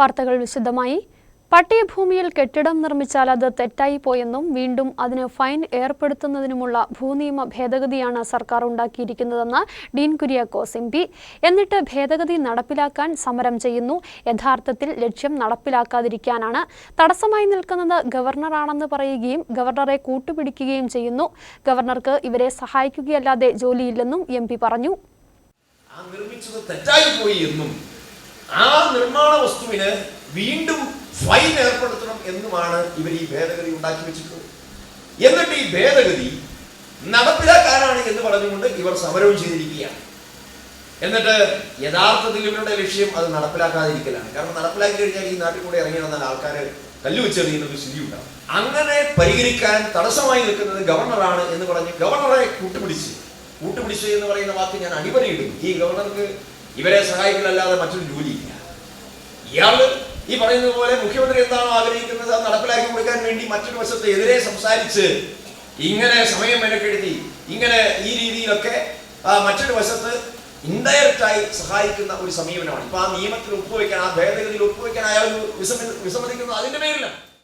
വാർത്തകൾ വിശദമായി. പട്ടയഭൂമിയിൽ കെട്ടിടം നിർമ്മിച്ചാൽ അത് തെറ്റായി പോയെന്നും വീണ്ടും അതിന് ഫൈൻ ഏർപ്പെടുത്തുന്നതിനുമുള്ള ഭൂനിയമ ഭേദഗതിയാണ് സർക്കാർ ഉണ്ടാക്കിയിരിക്കുന്നതെന്ന് ഡീൻ കുര്യാക്കോസ് എം പി. എന്നിട്ട് ഭേദഗതി നടപ്പിലാക്കാൻ സമരം ചെയ്യുന്നു. യഥാർത്ഥത്തിൽ ലക്ഷ്യം നടപ്പിലാക്കാതിരിക്കാനാണ്. തടസ്സമായി നിൽക്കുന്നത് ഗവർണറാണെന്ന് പറയുകയും ഗവർണറെ കൂട്ടുപിടിക്കുകയും ചെയ്യുന്നു. ഗവർണർക്ക് ഇവരെ സഹായിക്കുകയല്ലാതെ ജോലിയില്ലെന്നും എം പറഞ്ഞു. ആ ആ നിർമ്മാണ വസ്തുവിന് വീണ്ടും ഫൈൻ ഏർപ്പെടുത്തണം എന്നുമാണ് ഇവർ ഈ ഭേദഗതി ഉണ്ടാക്കി വെച്ചിട്ടുള്ളത്. എന്നിട്ട് ഈ ഭേദഗതി നടപ്പിലാക്കാനാണ് എന്ന് പറഞ്ഞുകൊണ്ട് ഇവർ സമരവും ചെയ്തിരിക്കുകയാണ്. എന്നിട്ട് യഥാർത്ഥത്തിൽ ഇവരുടെ ലക്ഷ്യം അത് നടപ്പിലാക്കാതിരിക്കലാണ്. കാരണം നടപ്പിലാക്കി കഴിഞ്ഞാൽ ഈ നാട്ടിൽ കൂടെ ഇറങ്ങി വന്നാൽ ആൾക്കാർ കല്ല് വെച്ചെറിയുന്ന ഒരു സ്ഥിതി ഉണ്ടാവും അങ്ങനെ പരിഹരിക്കാൻ തടസ്സമായി നിൽക്കുന്നത് ഗവർണറാണ് എന്ന് പറഞ്ഞ് ഗവർണറെ കൂട്ടുപിടിച്ച് കൂട്ടുപിടിച്ച് എന്ന് പറയുന്ന വാക്ക് ഞാൻ അടിപൊളിയിടും ഈ ഗവർണർക്ക് ഇവരെ സഹായിക്കലല്ലാതെ മറ്റൊരു ജോലിയില്ല. ഇയാൾ ഈ പറയുന്നത് പോലെ മുഖ്യമന്ത്രി എന്താണോ ആഗ്രഹിക്കുന്നത് അത് നടപ്പിലാക്കി കൊടുക്കാൻ വേണ്ടി മറ്റൊരു വശത്ത് എതിരെ സംസാരിച്ച് ഇങ്ങനെ സമയം മെനക്കെടുത്തി ഇങ്ങനെ ഈ രീതിയിലൊക്കെ മറ്റൊരു വശത്ത് ഇൻഡയറക്റ്റ് ആയി സഹായിക്കുന്ന ഒരു സമീപനമാണ്. ഇപ്പൊ ആ നിയമത്തിൽ ഒപ്പുവെക്കാൻ ആ ഭേദഗതിയിൽ ഒപ്പുവെക്കാൻ അയാൾ വിസമ്മ- വിസമ്മതിക്കുന്നത് അതിന്റെ പേരിലാണ്.